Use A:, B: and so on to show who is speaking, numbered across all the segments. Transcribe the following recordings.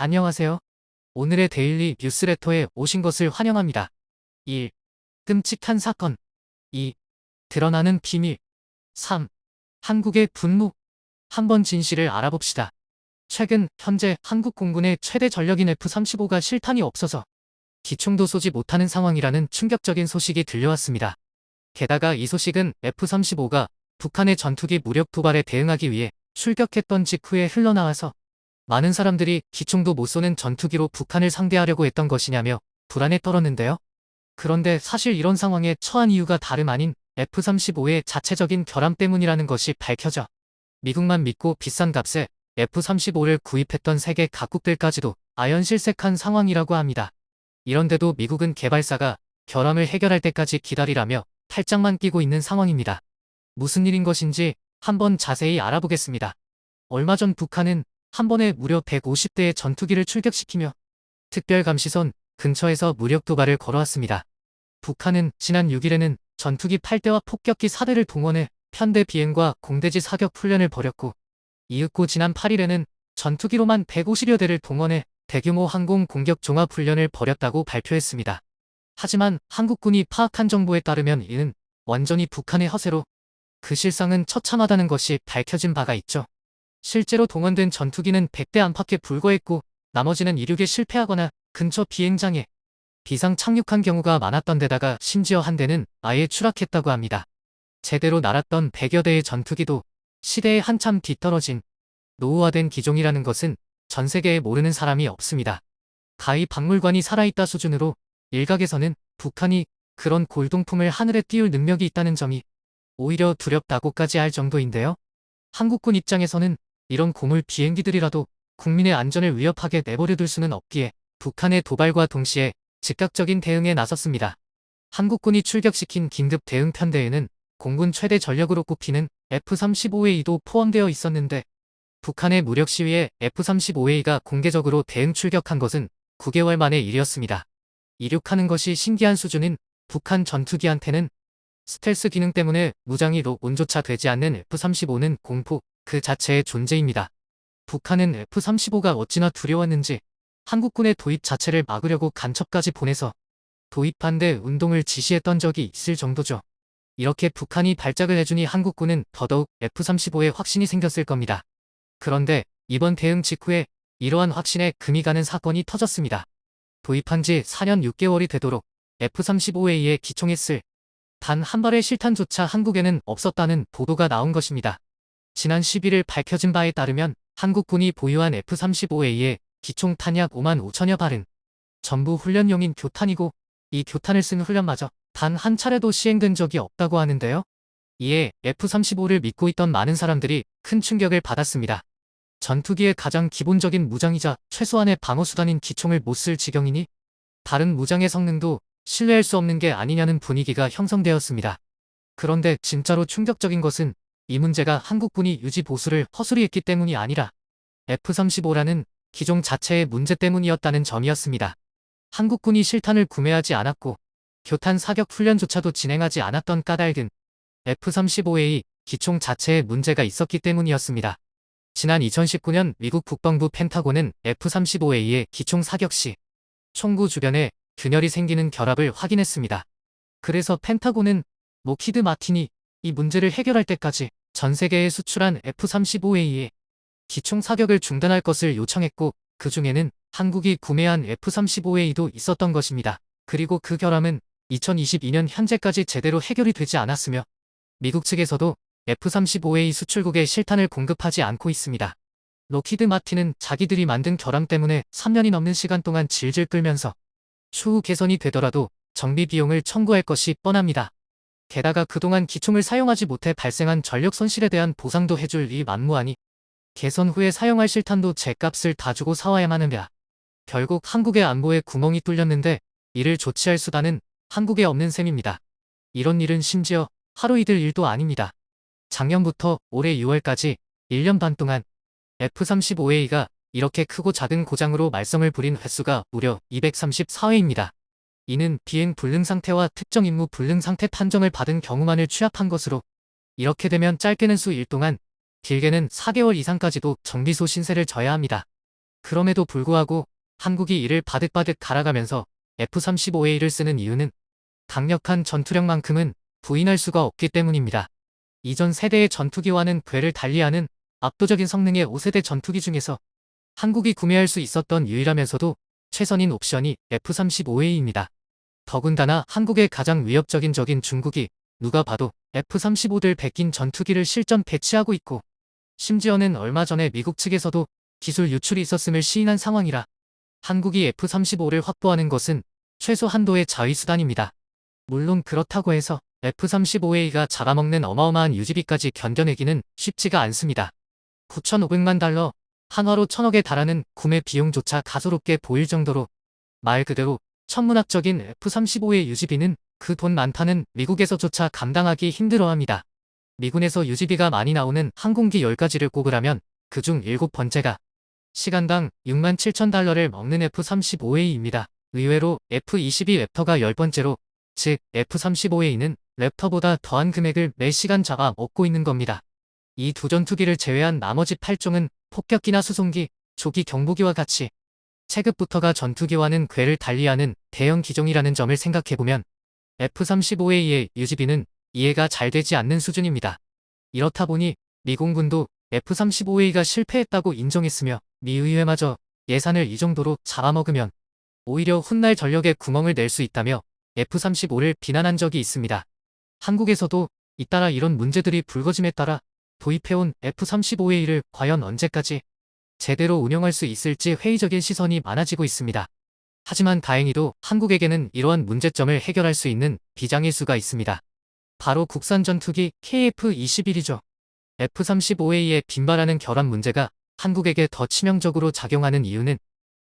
A: 안녕하세요. 오늘의 데일리 뉴스레터에 오신 것을 환영합니다. 1. 끔찍한 사건. 2. 드러나는 비밀. 3. 한국의 분노. 한번 진실을 알아봅시다. 최근 현재 한국 공군의 최대 전력인 F-35가 실탄이 없어서 기총도 쏘지 못하는 상황이라는 충격적인 소식이 들려왔습니다. 게다가 이 소식은 F-35가 북한의 전투기 무력 도발에 대응하기 위해 출격했던 직후에 흘러나와서 많은 사람들이 기총도 못 쏘는 전투기로 북한을 상대하려고 했던 것이냐며 불안에 떨었는데요. 그런데 사실 이런 상황에 처한 이유가 다름 아닌 F-35의 자체적인 결함 때문이라는 것이 밝혀져 미국만 믿고 비싼 값에 F-35를 구입했던 세계 각국들까지도 아연실색한 상황이라고 합니다. 이런데도 미국은 개발사가 결함을 해결할 때까지 기다리라며 탈장만 끼고 있는 상황입니다. 무슨 일인 것인지 한번 자세히 알아보겠습니다. 얼마 전 북한은 한 번에 무려 150대의 전투기를 출격시키며 특별감시선 근처에서 무력 도발을 걸어왔습니다. 북한은 지난 6일에는 전투기 8대와 폭격기 4대를 동원해 편대 비행과 공대지 사격 훈련을 벌였고 이윽고 지난 8일에는 전투기로만 150여 대를 동원해 대규모 항공 공격 종합 훈련을 벌였다고 발표했습니다. 하지만 한국군이 파악한 정보에 따르면 이는 완전히 북한의 허세로 그 실상은 처참하다는 것이 밝혀진 바가 있죠. 실제로 동원된 전투기는 100대 안팎에 불과했고 나머지는 이륙에 실패하거나 근처 비행장에 비상 착륙한 경우가 많았던 데다가 심지어 한 대는 아예 추락했다고 합니다. 제대로 날았던 100여 대의 전투기도 시대에 한참 뒤떨어진 노후화된 기종이라는 것은 전 세계에 모르는 사람이 없습니다. 가히 박물관이 살아있다 수준으로 일각에서는 북한이 그런 골동품을 하늘에 띄울 능력이 있다는 점이 오히려 두렵다고까지 할 정도인데요. 한국군 입장에서는 이런 고물 비행기들이라도 국민의 안전을 위협하게 내버려둘 수는 없기에 북한의 도발과 동시에 즉각적인 대응에 나섰습니다. 한국군이 출격시킨 긴급 대응 편대에는 공군 최대 전력으로 꼽히는 F-35A도 포함되어 있었는데 북한의 무력 시위에 F-35A가 공개적으로 대응 출격한 것은 9개월 만의 일이었습니다. 이륙하는 것이 신기한 수준인 북한 전투기한테는 스텔스 기능 때문에 무장이 로 온조차 되지 않는 F-35는 공포 그 자체의 존재입니다. 북한은 F-35가 어찌나 두려웠는지 한국군의 도입 자체를 막으려고 간첩까지 보내서 도입 반대 운동을 지시했던 적이 있을 정도죠. 이렇게 북한이 발작을 해주니 한국군은 더더욱 F-35에 확신이 생겼을 겁니다. 그런데 이번 대응 직후에 이러한 확신에 금이 가는 사건이 터졌습니다. 도입한 지 4년 6개월이 되도록 F-35A에 기총했을 단 한 발의 실탄조차 한국에는 없었다는 보도가 나온 것입니다. 지난 11일 밝혀진 바에 따르면 한국군이 보유한 F-35A의 기총 탄약 5만 5천여 발은 전부 훈련용인 교탄이고 이 교탄을 쓴 훈련마저 단 한 차례도 시행된 적이 없다고 하는데요. 이에 F-35를 믿고 있던 많은 사람들이 큰 충격을 받았습니다. 전투기의 가장 기본적인 무장이자 최소한의 방어수단인 기총을 못 쓸 지경이니 다른 무장의 성능도 신뢰할 수 없는 게 아니냐는 분위기가 형성되었습니다. 그런데 진짜로 충격적인 것은 이 문제가 한국군이 유지 보수를 허술히 했기 때문이 아니라 F-35라는 기종 자체의 문제 때문이었다는 점이었습니다. 한국군이 실탄을 구매하지 않았고 교탄 사격 훈련조차도 진행하지 않았던 까닭은 F-35A 기총 자체에 문제가 있었기 때문이었습니다. 지난 2019년 미국 국방부 펜타곤은 F-35A의 기총 사격 시 총구 주변에 균열이 생기는 결합을 확인했습니다. 그래서 펜타곤은 모키드 마틴이 이 문제를 해결할 때까지 전 세계에 수출한 F-35A의 기총 사격을 중단할 것을 요청했고 그 중에는 한국이 구매한 F-35A도 있었던 것입니다. 그리고 그 결함은 2022년 현재까지 제대로 해결이 되지 않았으며 미국 측에서도 F-35A 수출국에 실탄을 공급하지 않고 있습니다. 로키드 마틴은 자기들이 만든 결함 때문에 3년이 넘는 시간 동안 질질 끌면서 추후 개선이 되더라도 정비 비용을 청구할 것이 뻔합니다. 게다가 그동안 기총을 사용하지 못해 발생한 전력 손실에 대한 보상도 해줄 이 만무하니 개선 후에 사용할 실탄도 제값을 다 주고 사와야만 합니다. 결국 한국의 안보에 구멍이 뚫렸는데 이를 조치할 수단은 한국에 없는 셈입니다. 이런 일은 심지어 하루 이틀 일도 아닙니다. 작년부터 올해 6월까지 1년 반 동안 F-35A가 이렇게 크고 작은 고장으로 말썽을 부린 횟수가 무려 234회입니다. 이는 비행 불능 상태와 특정 임무 불능 상태 판정을 받은 경우만을 취합한 것으로 이렇게 되면 짧게는 수 일 동안 길게는 4개월 이상까지도 정비소 신세를 져야 합니다. 그럼에도 불구하고 한국이 이를 바득바득 갈아가면서 F-35A를 쓰는 이유는 강력한 전투력만큼은 부인할 수가 없기 때문입니다. 이전 세대의 전투기와는 궤를 달리하는 압도적인 성능의 5세대 전투기 중에서 한국이 구매할 수 있었던 유일하면서도 최선인 옵션이 F-35A입니다. 더군다나 한국의 가장 위협적인 적인 중국이 누가 봐도 F-35들 베낀 전투기를 실전 배치하고 있고 심지어는 얼마 전에 미국 측에서도 기술 유출이 있었음을 시인한 상황이라 한국이 F-35를 확보하는 것은 최소 한도의 자위수단입니다. 물론 그렇다고 해서 F-35A가 잡아먹는 어마어마한 유지비까지 견뎌내기는 쉽지가 않습니다. 9,500만 달러, 한화로 천억에 달하는 구매 비용조차 가소롭게 보일 정도로 말 그대로 천문학적인 F-35의 유지비는 그 돈 많다는 미국에서조차 감당하기 힘들어합니다. 미군에서 유지비가 많이 나오는 항공기 10가지를 꼽으라면 그 중 7번째가 시간당 6만 7천 달러를 먹는 F-35A입니다. 의외로 F-22 랩터가 10번째로 즉 F-35A는 랩터보다 더한 금액을 매 시간 잡아 먹고 있는 겁니다. 이 두 전투기를 제외한 나머지 8종은 폭격기나 수송기, 조기 경보기와 같이 체급부터가 전투기와는 궤를 달리하는 대형 기종이라는 점을 생각해보면 F-35A의 유지비는 이해가 잘 되지 않는 수준입니다. 이렇다 보니 미공군도 F-35A가 실패했다고 인정했으며 미의회마저 예산을 이 정도로 잡아먹으면 오히려 훗날 전력에 구멍을 낼 수 있다며 F-35를 비난한 적이 있습니다. 한국에서도 잇따라 이런 문제들이 불거짐에 따라 도입해온 F-35A를 과연 언제까지 제대로 운영할 수 있을지 회의적인 시선이 많아지고 있습니다. 하지만 다행히도 한국에게는 이러한 문제점을 해결할 수 있는 비장일 수가 있습니다. 바로 국산 전투기 KF-21이죠. F-35A의 빈발하는 결함 문제가 한국에게 더 치명적으로 작용하는 이유는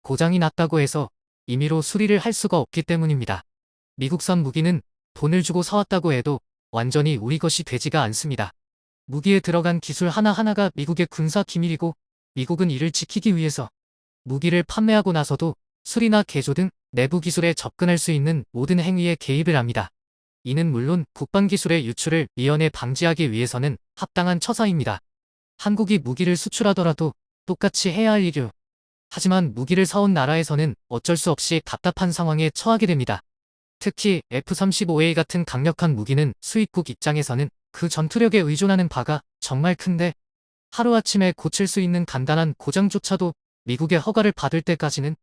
A: 고장이 났다고 해서 임의로 수리를 할 수가 없기 때문입니다. 미국산 무기는 돈을 주고 사왔다고 해도 완전히 우리 것이 되지가 않습니다. 무기에 들어간 기술 하나하나가 미국의 군사 기밀이고 미국은 이를 지키기 위해서 무기를 판매하고 나서도 수리나 개조 등 내부 기술에 접근할 수 있는 모든 행위에 개입을 합니다. 이는 물론 국방기술의 유출을 미연에 방지하기 위해서는 합당한 처사입니다. 한국이 무기를 수출하더라도 똑같이 해야 할 일이요. 하지만 무기를 사온 나라에서는 어쩔 수 없이 답답한 상황에 처하게 됩니다. 특히 F-35A 같은 강력한 무기는 수입국 입장에서는 그 전투력에 의존하는 바가 정말 큰데 하루아침에 고칠 수 있는 간단한 고장조차도 미국의 허가를 받을 때까지는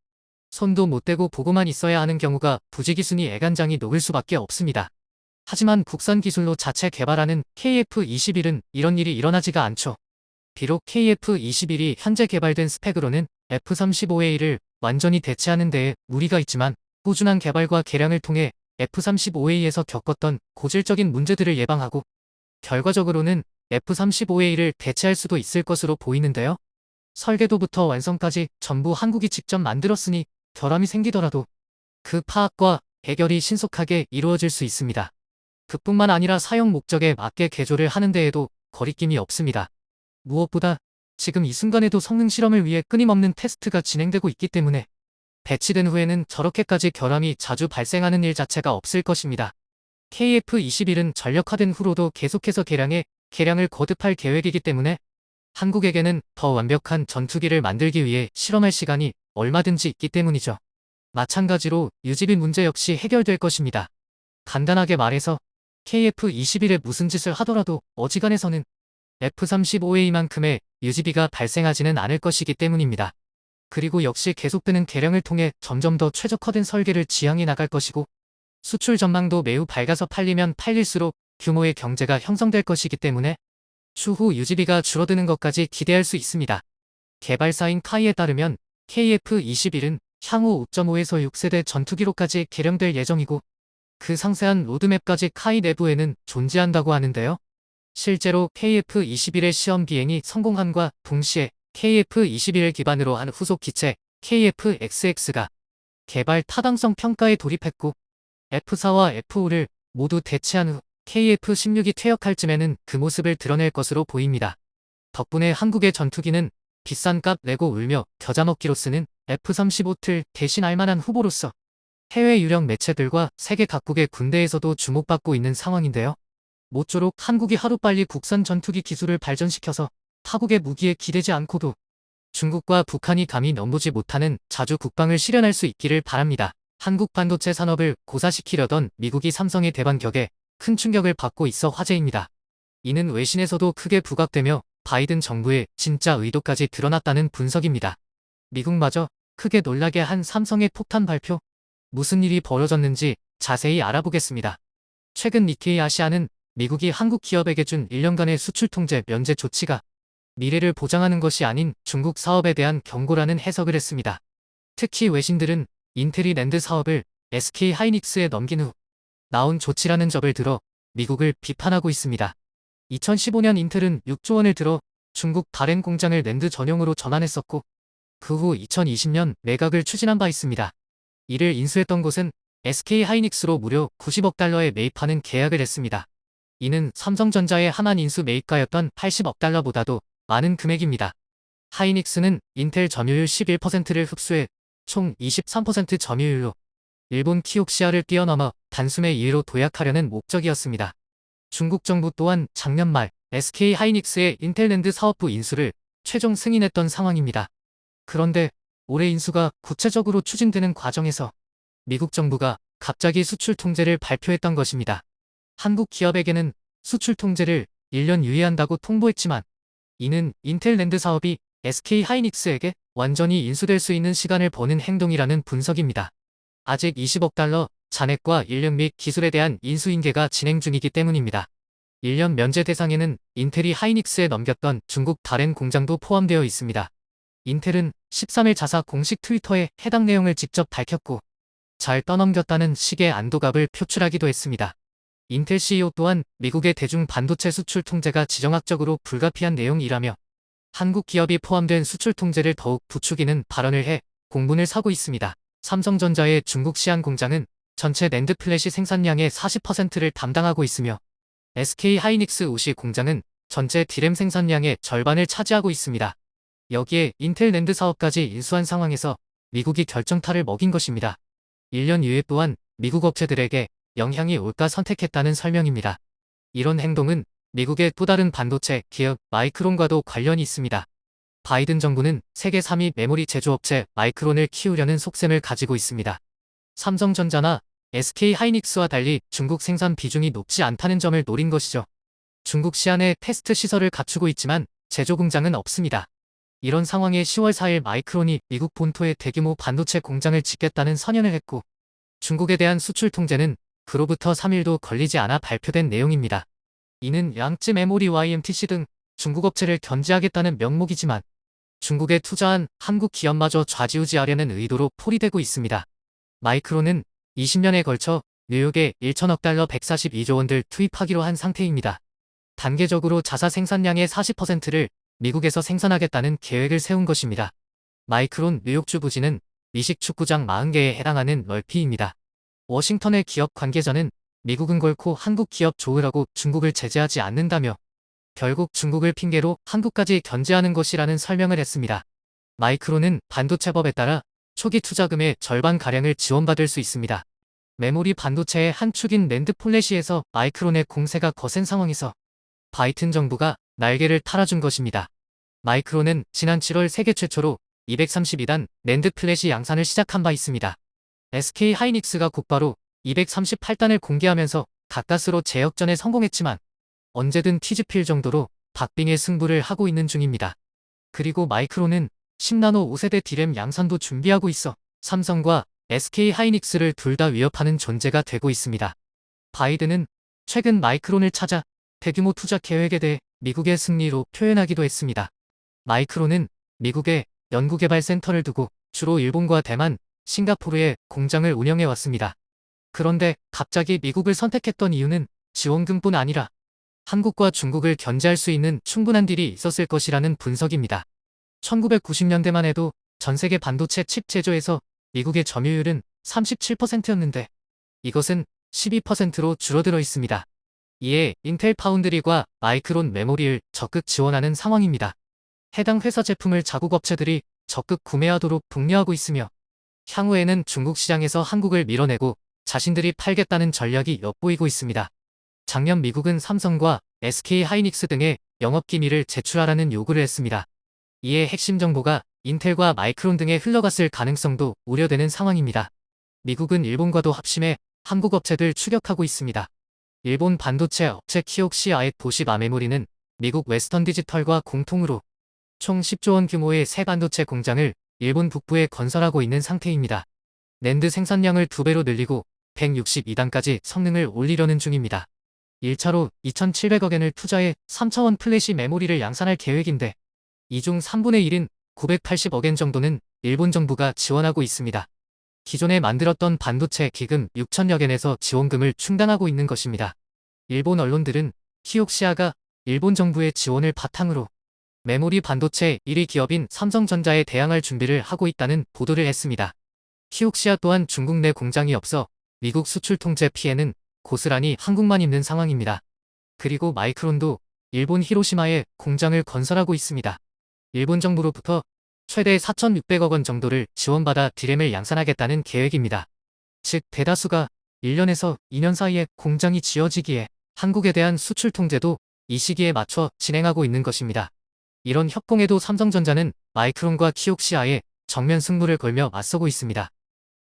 A: 손도 못 대고 보고만 있어야 하는 경우가 부지기순이 애간장이 녹을 수밖에 없습니다. 하지만 국산 기술로 자체 개발하는 KF-21은 이런 일이 일어나지가 않죠. 비록 KF-21이 현재 개발된 스펙으로는 F-35A를 완전히 대체하는 데에 무리가 있지만 꾸준한 개발과 개량을 통해 F-35A에서 겪었던 고질적인 문제들을 예방하고 결과적으로는 F-35A를 대체할 수도 있을 것으로 보이는데요. 설계도부터 완성까지 전부 한국이 직접 만들었으니 결함이 생기더라도 그 파악과 해결이 신속하게 이루어질 수 있습니다. 그뿐만 아니라 사용 목적에 맞게 개조를 하는 데에도 거리낌이 없습니다. 무엇보다 지금 이 순간에도 성능 실험을 위해 끊임없는 테스트가 진행되고 있기 때문에 배치된 후에는 저렇게까지 결함이 자주 발생하는 일 자체가 없을 것입니다. KF-21은 전력화된 후로도 계속해서 개량해 개량을 거듭할 계획이기 때문에 한국에게는 더 완벽한 전투기를 만들기 위해 실험할 시간이 얼마든지 있기 때문이죠. 마찬가지로 유지비 문제 역시 해결될 것입니다. 간단하게 말해서 KF-21에 무슨 짓을 하더라도 어지간해서는 F-35A만큼의 유지비가 발생하지는 않을 것이기 때문입니다. 그리고 역시 계속되는 개량을 통해 점점 더 최적화된 설계를 지향해 나갈 것이고 수출 전망도 매우 밝아서 팔리면 팔릴수록 규모의 경제가 형성될 것이기 때문에 추후 유지비가 줄어드는 것까지 기대할 수 있습니다. 개발사인 카이에 따르면 KF-21은 향후 5.5에서 6세대 전투기로까지 개량될 예정이고 그 상세한 로드맵까지 카이 내부에는 존재한다고 하는데요. 실제로 KF-21의 시험 비행이 성공함과 동시에 KF-21을 기반으로 한 후속 기체 KF-XX가 개발 타당성 평가에 돌입했고 F4와 F5를 모두 대체한 후 KF-16이 퇴역할 쯤에는 그 모습을 드러낼 것으로 보입니다. 덕분에 한국의 전투기는 비싼 값 내고 울며 겨자 먹기로 쓰는 F-35 틀 대신 알만한 후보로서 해외 유력 매체들과 세계 각국의 군대에서도 주목받고 있는 상황인데요. 모쪼록 한국이 하루빨리 국산 전투기 기술을 발전시켜서 타국의 무기에 기대지 않고도 중국과 북한이 감히 넘보지 못하는 자주 국방을 실현할 수 있기를 바랍니다. 한국 반도체 산업을 고사시키려던 미국이 삼성의 대반 격에 큰 충격을 받고 있어 화제입니다. 이는 외신에서도 크게 부각되며 바이든 정부의 진짜 의도까지 드러났다는 분석입니다. 미국마저 크게 놀라게 한 삼성의 폭탄 발표. 무슨 일이 벌어졌는지 자세히 알아보겠습니다. 최근 니케이 아시아는 미국이 한국 기업에게 준 1년간의 수출 통제 면제 조치가 미래를 보장하는 것이 아닌 중국 사업에 대한 경고라는 해석을 했습니다. 특히 외신들은 인텔이 랜드 사업을 SK 하이닉스에 넘긴 후 나온 조치라는 접을 들어 미국을 비판하고 있습니다. 2015년 인텔은 6조 원을 들어 중국 다른 공장을 랜드 전용으로 전환했었고 그 후 2020년 매각을 추진한 바 있습니다. 이를 인수했던 곳은 SK 하이닉스로 무려 90억 달러에 매입하는 계약을 했습니다. 이는 삼성전자의 하만 인수 매입가였던 80억 달러보다도 많은 금액입니다. 하이닉스는 인텔 점유율 11%를 흡수해 총 23% 점유율로 일본 키옥시아를 뛰어넘어 단숨에 2위로 도약하려는 목적이었습니다. 중국 정부 또한 작년 말 SK 하이닉스의 인텔랜드 사업부 인수를 최종 승인했던 상황입니다. 그런데 올해 인수가 구체적으로 추진되는 과정에서 미국 정부가 갑자기 수출 통제를 발표했던 것입니다. 한국 기업에게는 수출 통제를 1년 유예한다고 통보했지만 이는 인텔랜드 사업이 SK 하이닉스에게 완전히 인수될 수 있는 시간을 버는 행동이라는 분석입니다. 아직 20억 달러 잔액과 인력 및 기술에 대한 인수인계가 진행 중이기 때문입니다. 1년 면제 대상에는 인텔이 하이닉스에 넘겼던 중국 다른 공장도 포함되어 있습니다. 인텔은 13일 자사 공식 트위터에 해당 내용을 직접 밝혔고 잘 떠넘겼다는 식의 안도감을 표출하기도 했습니다. 인텔 CEO 또한 미국의 대중 반도체 수출 통제가 지정학적으로 불가피한 내용이라며 한국 기업이 포함된 수출 통제를 더욱 부추기는 발언을 해 공분을 사고 있습니다. 삼성전자의 중국 시안 공장은 전체 랜드 플래시 생산량의 40%를 담당하고 있으며 SK 하이닉스 우시 공장은 전체 디램 생산량의 절반을 차지하고 있습니다. 여기에 인텔 랜드 사업까지 인수한 상황에서 미국이 결정타를 먹인 것입니다. 1년 이후에 또한 미국 업체들에게 영향이 올까 선택했다는 설명입니다. 이런 행동은 미국의 또 다른 반도체 기업 마이크론과도 관련이 있습니다. 바이든 정부는 세계 3위 메모리 제조업체 마이크론을 키우려는 속셈을 가지고 있습니다. 삼성전자나 SK 하이닉스와 달리 중국 생산 비중이 높지 않다는 점을 노린 것이죠. 중국 시안에 테스트 시설을 갖추고 있지만 제조 공장은 없습니다. 이런 상황에 10월 4일 마이크론이 미국 본토에 대규모 반도체 공장을 짓겠다는 선언을 했고 중국에 대한 수출 통제는 그로부터 3일도 걸리지 않아 발표된 내용입니다. 이는 양쯔 메모리 YMTC 등 중국 업체를 견제하겠다는 명목이지만 중국에 투자한 한국 기업마저 좌지우지하려는 의도로 풀이되고 있습니다. 마이크론은 20년에 걸쳐 뉴욕에 1천억 달러 142조 원들 투입하기로 한 상태입니다. 단계적으로 자사 생산량의 40%를 미국에서 생산하겠다는 계획을 세운 것입니다. 마이크론 뉴욕주 부지는 미식 축구장 40개에 해당하는 넓이입니다. 워싱턴의 기업 관계자는 미국은 결코 한국 기업 좋으라고 중국을 제재하지 않는다며 결국 중국을 핑계로 한국까지 견제하는 것이라는 설명을 했습니다. 마이크론은 반도체법에 따라 초기 투자금의 절반가량을 지원받을 수 있습니다. 메모리 반도체의 한 축인 랜드 폴레시에서 마이크론의 공세가 거센 상황에서 바이튼 정부가 날개를 탈아준 것입니다. 마이크론은 지난 7월 세계 최초로 232단 랜드 플랫이 양산을 시작한 바 있습니다. SK 하이닉스가 곧바로 238단을 공개하면서 가까스로 재역전에 성공했지만 언제든 티즈필 정도로 박빙의 승부를 하고 있는 중입니다. 그리고 마이크론은 10나노 5세대 디램 양산도 준비하고 있어 삼성과 SK 하이닉스를 둘 다 위협하는 존재가 되고 있습니다. 바이든은 최근 마이크론을 찾아 대규모 투자 계획에 대해 미국의 승리로 표현하기도 했습니다. 마이크론은 미국의 연구개발센터를 두고 주로 일본과 대만, 싱가포르에 공장을 운영해 왔습니다. 그런데 갑자기 미국을 선택했던 이유는 지원금뿐 아니라 한국과 중국을 견제할 수 있는 충분한 딜이 있었을 것이라는 분석입니다. 1990년대만 해도 전 세계 반도체 칩 제조에서 미국의 점유율은 37%였는데 이것은 12%로 줄어들어 있습니다. 이에 인텔 파운드리과 마이크론 메모리를 적극 지원하는 상황입니다. 해당 회사 제품을 자국 업체들이 적극 구매하도록 독려하고 있으며 향후에는 중국 시장에서 한국을 밀어내고 자신들이 팔겠다는 전략이 엿보이고 있습니다. 작년 미국은 삼성과 SK 하이닉스 등의 영업 기밀을 제출하라는 요구를 했습니다. 이에 핵심 정보가 인텔과 마이크론 등에 흘러갔을 가능성도 우려되는 상황입니다. 미국은 일본과도 합심해 한국 업체들 추격하고 있습니다. 일본 반도체 업체 키옥시아의 도시바 메모리는 미국 웨스턴 디지털과 공통으로 총 10조 원 규모의 새 반도체 공장을 일본 북부에 건설하고 있는 상태입니다. 낸드 생산량을 두 배로 늘리고 162단까지 성능을 올리려는 중입니다. 1차로 2,700억엔을 투자해 3차원 플래시 메모리를 양산할 계획인데 이 중 3분의 1인 980억엔 정도는 일본 정부가 지원하고 있습니다. 기존에 만들었던 반도체 기금 6천여엔에서 지원금을 충당하고 있는 것입니다. 일본 언론들은 키옥시아가 일본 정부의 지원을 바탕으로 메모리 반도체 1위 기업인 삼성전자에 대항할 준비를 하고 있다는 보도를 했습니다. 키옥시아 또한 중국 내 공장이 없어 미국 수출 통제 피해는 고스란히 한국만 입는 상황입니다. 그리고 마이크론도 일본 히로시마에 공장을 건설하고 있습니다. 일본 정부로부터 최대 4,600억 원 정도를 지원받아 디램을 양산하겠다는 계획입니다. 즉 대다수가 1년에서 2년 사이에 공장이 지어지기에 한국에 대한 수출 통제도 이 시기에 맞춰 진행하고 있는 것입니다. 이런 협공에도 삼성전자는 마이크론과 키옥시아에 정면 승부를 걸며 맞서고 있습니다.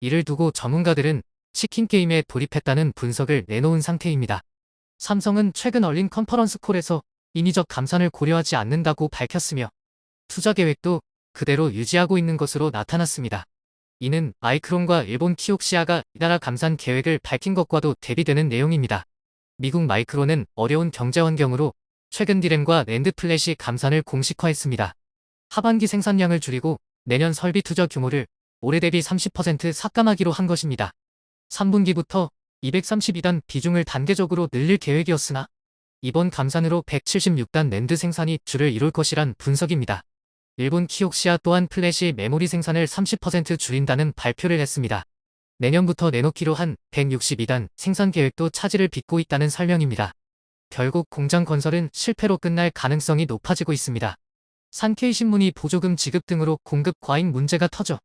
A: 이를 두고 전문가들은 치킨 게임에 돌입했다는 분석을 내놓은 상태입니다. 삼성은 최근 얼린 컨퍼런스 콜에서 인위적 감산을 고려하지 않는다고 밝혔으며 투자 계획도 그대로 유지하고 있는 것으로 나타났습니다. 이는 마이크론과 일본 키옥시아가 이나라 감산 계획을 밝힌 것과도 대비되는 내용입니다. 미국 마이크론은 어려운 경제 환경으로 최근 디램과 랜드 플래시 감산을 공식화했습니다. 하반기 생산량을 줄이고 내년 설비 투자 규모를 올해 대비 30% 삭감하기로 한 것입니다. 3분기부터 232단 비중을 단계적으로 늘릴 계획이었으나 이번 감산으로 176단 랜드 생산이 줄을 이룰 것이란 분석입니다. 일본 키옥시아 또한 플래시 메모리 생산을 30% 줄인다는 발표를 했습니다. 내년부터 내놓기로 한 162단 생산 계획도 차질을 빚고 있다는 설명입니다. 결국 공장 건설은 실패로 끝날 가능성이 높아지고 있습니다. 산케이 신문이 보조금 지급 등으로 공급 과잉 문제가 터져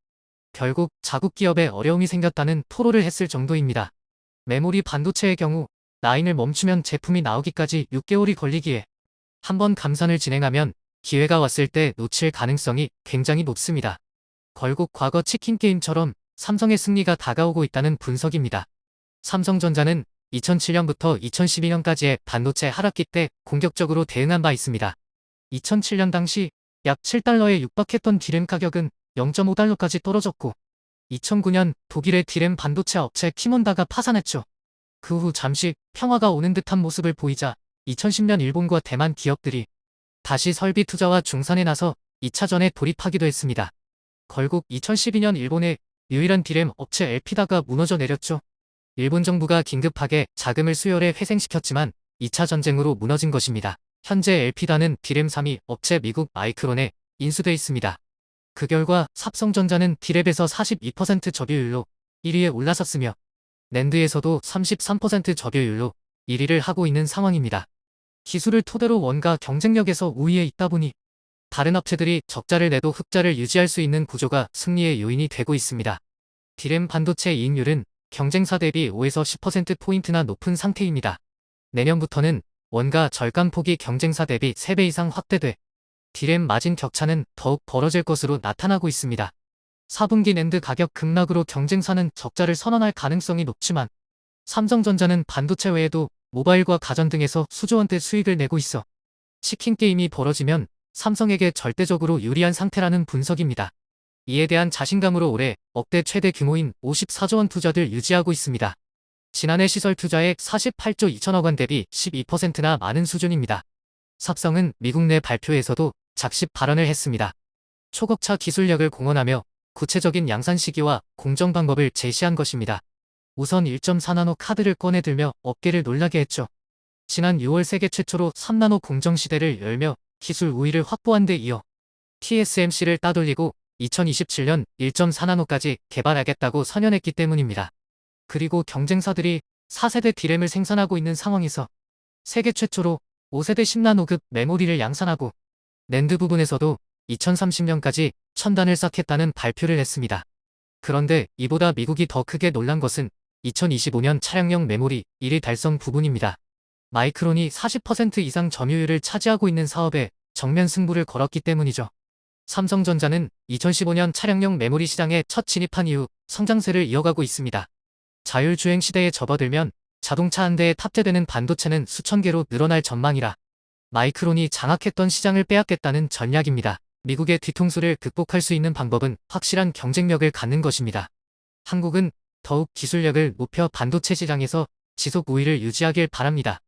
A: 결국 자국 기업에 어려움이 생겼다는 토로를 했을 정도입니다. 메모리 반도체의 경우 라인을 멈추면 제품이 나오기까지 6개월이 걸리기에 한 번 감산을 진행하면 기회가 왔을 때 놓칠 가능성이 굉장히 높습니다. 결국 과거 치킨 게임처럼 삼성의 승리가 다가오고 있다는 분석입니다. 삼성전자는 2007년부터 2012년까지의 반도체 하락기 때 공격적으로 대응한 바 있습니다. 2007년 당시 약 7달러에 육박했던 디램 가격은 0.5달러까지 떨어졌고 2009년 독일의 디램 반도체 업체 키몬다가 파산했죠. 그 후 잠시 평화가 오는 듯한 모습을 보이자 2010년 일본과 대만 기업들이 다시 설비 투자와 중산에 나서 2차전에 돌입하기도 했습니다. 결국 2012년 일본의 유일한 디램 업체 엘피다가 무너져 내렸죠. 일본 정부가 긴급하게 자금을 수혈해 회생시켰지만 2차 전쟁으로 무너진 것입니다. 현재 엘피다는 디램 3위 업체 미국 마이크론에 인수돼 있습니다. 그 결과 삽성전자는 디랩에서 42% 접유율로 1위에 올라섰으며 랜드에서도 33% 접유율로 1위를 하고 있는 상황입니다. 기술을 토대로 원가 경쟁력에서 우위에 있다 보니 다른 업체들이 적자를 내도 흑자를 유지할 수 있는 구조가 승리의 요인이 되고 있습니다. 디램 반도체 이익률은 경쟁사 대비 5에서 10%포인트나 높은 상태입니다. 내년부터는 원가 절감 폭이 경쟁사 대비 3배 이상 확대돼 디램 마진 격차는 더욱 벌어질 것으로 나타나고 있습니다. 4분기 낸드 가격 급락으로 경쟁사는 적자를 선언할 가능성이 높지만 삼성전자는 반도체 외에도 모바일과 가전 등에서 수조 원대 수익을 내고 있어 치킨 게임이 벌어지면 삼성에게 절대적으로 유리한 상태라는 분석입니다. 이에 대한 자신감으로 올해 억대 최대 규모인 54조 원 투자들 유지하고 있습니다. 지난해 시설 투자액 48조 2천억 원 대비 12%나 많은 수준입니다. 삽성은 미국 내 발표에서도 작십 발언을 했습니다. 초격차 기술력을 공헌하며 구체적인 양산 시기와 공정 방법을 제시한 것입니다. 우선 1.4나노 카드를 꺼내들며 업계를 놀라게 했죠. 지난 6월 세계 최초로 3나노 공정 시대를 열며 기술 우위를 확보한 데 이어 TSMC를 따돌리고 2027년 1.4나노까지 개발하겠다고 선언했기 때문입니다. 그리고 경쟁사들이 4세대 디램을 생산하고 있는 상황에서 세계 최초로 5세대 10나노급 메모리를 양산하고 랜드 부분에서도 2030년까지 천단을 쌓겠다는 발표를 했습니다. 그런데 이보다 미국이 더 크게 놀란 것은 2025년 차량용 메모리 1위 달성 부분입니다. 마이크론이 40% 이상 점유율을 차지하고 있는 사업에 정면 승부를 걸었기 때문이죠. 삼성전자는 2015년 차량용 메모리 시장에 첫 진입한 이후 성장세를 이어가고 있습니다. 자율주행 시대에 접어들면 자동차 한 대에 탑재되는 반도체는 수천 개로 늘어날 전망이라 마이크론이 장악했던 시장을 빼앗겠다는 전략입니다. 미국의 뒤통수를 극복할 수 있는 방법은 확실한 경쟁력을 갖는 것입니다. 한국은 더욱 기술력을 높여 반도체 시장에서 지속 우위를 유지하길 바랍니다.